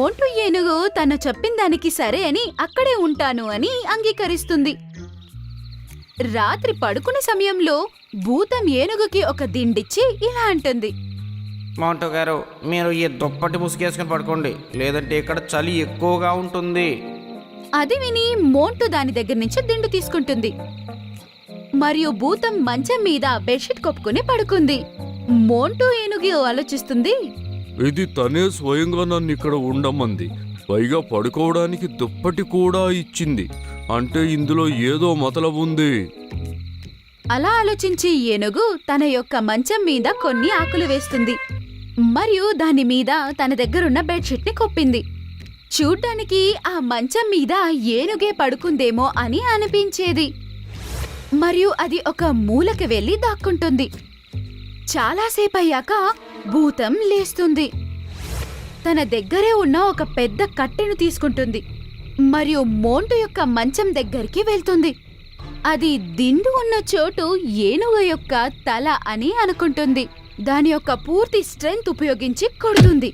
మోంటు ఏనుగు తను చెప్పిన దానికి సరే అని అక్కడే ఉంటాను అని అంగీకరిస్తుంది. రాత్రి పడుకునే సమయంలో భూతం ఏనుగుకి ఒక దిండిచ్చి ఇలా అంటుంది. మౌంటు గారు మీరు ఈ దుప్పటి ముసుగేసుకుని పడుకోండి లేదంటే ఇక్కడ చలి ఎక్కువగా ఉంటుంది. అది విని మోంటు దాని దగ్గర నుంచి దిండు తీసుకుంటుంది. మరియు భూతం మంచం మీద బెడ్షీట్ కప్పుకుని పడుకుంది. మోంటు ఏనుగు ఆలోచిస్తుంది ఇది తనే స్వయంగా నన్ను ఇక్కడ ఉండమంది. పైగా పడుకోవడానికి దుప్పటి కూడా ఇచ్చింది. అంటే ఇందులో ఏదో మతలబు ఉంది. అలా ఆలోచించి ఏనుగు తన యొక్క మంచం మీద కొన్ని ఆకులు వేస్తుంది. మరియు దాని మీద తన దగ్గరున్న బెడ్షీట్ని కొప్పింది. చూడ్డానికి ఆ మంచం మీద ఏనుగే పడుకుందేమో అని అనిపించేది. మరియు అది ఒక మూలకి వెళ్ళి దాక్కుంటుంది. చాలాసేపు అయ్యాక భూతం లేస్తుంది. తన దగ్గరే ఉన్న ఒక పెద్ద కట్టెను తీసుకుంటుంది. మరియు మోంటు యొక్క మంచం దగ్గరికి వెళ్తుంది. అది దిండు ఉన్న చోటు ఏనుగు యొక్క తల అని అనుకుంటుంది. దాని యొక్క పూర్తి స్ట్రెంగ్త్ ఉపయోగించి కొడుతుంది.